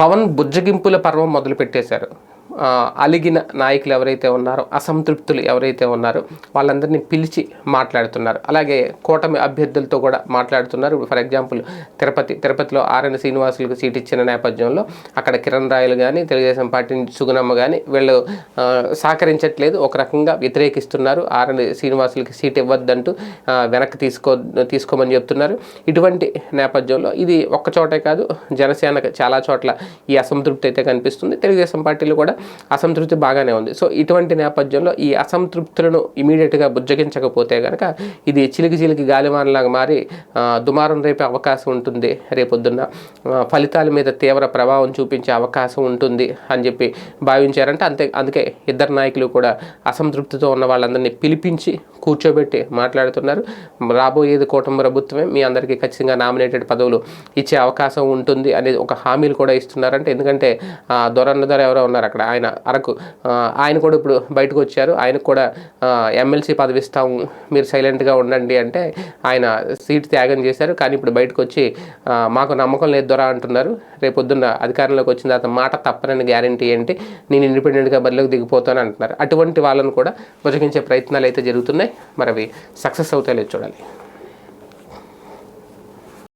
పవన్ బుజ్జగింపుల పర్వం మొదలుపెట్టేశారు. అలిగిన నాయకులు ఎవరైతే ఉన్నారో అసంతృప్తులు ఎవరైతే ఉన్నారో వాళ్ళందరినీ పిలిచి మాట్లాడుతున్నారు. అలాగే కూటమి అభ్యర్థులతో కూడా మాట్లాడుతున్నారు. ఫర్ ఎగ్జాంపుల్ తిరుపతి తిరుపతిలో ఆర్ఎన్ శ్రీనివాసులకు సీట్ ఇచ్చిన నేపథ్యంలో అక్కడ కిరణ్ రాయలు కానీ తెలుగుదేశం పార్టీ సుగుణమ్మ కానీ వీళ్ళు సహకరించట్లేదు. ఒక రకంగా వ్యతిరేకిస్తున్నారు. ఆర్ఎన్ శ్రీనివాసులకి సీట్ ఇవ్వద్దంటూ వెనక్కి తీసుకో తీసుకోమని చెప్తున్నారు. ఇటువంటి నేపథ్యంలో ఇది ఒక్క చోటే కాదు జనసేనకు చాలా చోట్ల ఈ అసంతృప్తి అయితే కనిపిస్తుంది. తెలుగుదేశం పార్టీలో కూడా అసంతృప్తి బాగానే ఉంది. సో ఇటువంటి నేపథ్యంలో ఈ అసంతృప్తులను ఇమీడియట్గా బుజ్జగించకపోతే కనుక ఇది చిలికి చిలికి గాలివానలాగా మారి దుమారం రేపే అవకాశం ఉంటుంది. రేపొద్దున్న ఫలితాల మీద తీవ్ర ప్రభావం చూపించే అవకాశం ఉంటుంది అని చెప్పి భావించారంటే. అంతే అందుకే ఇద్దరు నాయకులు కూడా అసంతృప్తితో ఉన్న వాళ్ళందరినీ పిలిపించి కూర్చోబెట్టి మాట్లాడుతున్నారు. రాబోయేది కూటమి ప్రభుత్వమే. మీ అందరికీ ఖచ్చితంగా నామినేటెడ్ పదవులు ఇచ్చే అవకాశం ఉంటుంది అనేది ఒక హామీలు కూడా ఇస్తున్నారంటే. ఎందుకంటే దొరన్న దొర ఎవరో ఉన్నారు అక్కడ. ఆయన అరకు ఆయన కూడా ఇప్పుడు బయటకు వచ్చారు. ఆయనకు కూడా ఎమ్మెల్సీ పదవి ఇస్తాము మీరు సైలెంట్గా ఉండండి అంటే ఆయన సీట్ త్యాగం చేశారు. కానీ ఇప్పుడు బయటకు వచ్చి మాకు నమ్మకం లేదు దొర అంటున్నారు. రేపొద్దున్న అధికారంలోకి వచ్చిన తర్వాత మాట తప్పనని గ్యారంటీ ఏంటి? నేను ఇండిపెండెంట్గా బరిలోకి దిగిపోతాను అంటున్నారు. అటువంటి వాళ్ళను కూడా బుజగించే ప్రయత్నాలు అయితే జరుగుతున్నాయి. మరి అవి సక్సెస్ అవుతాయో చూడాలి.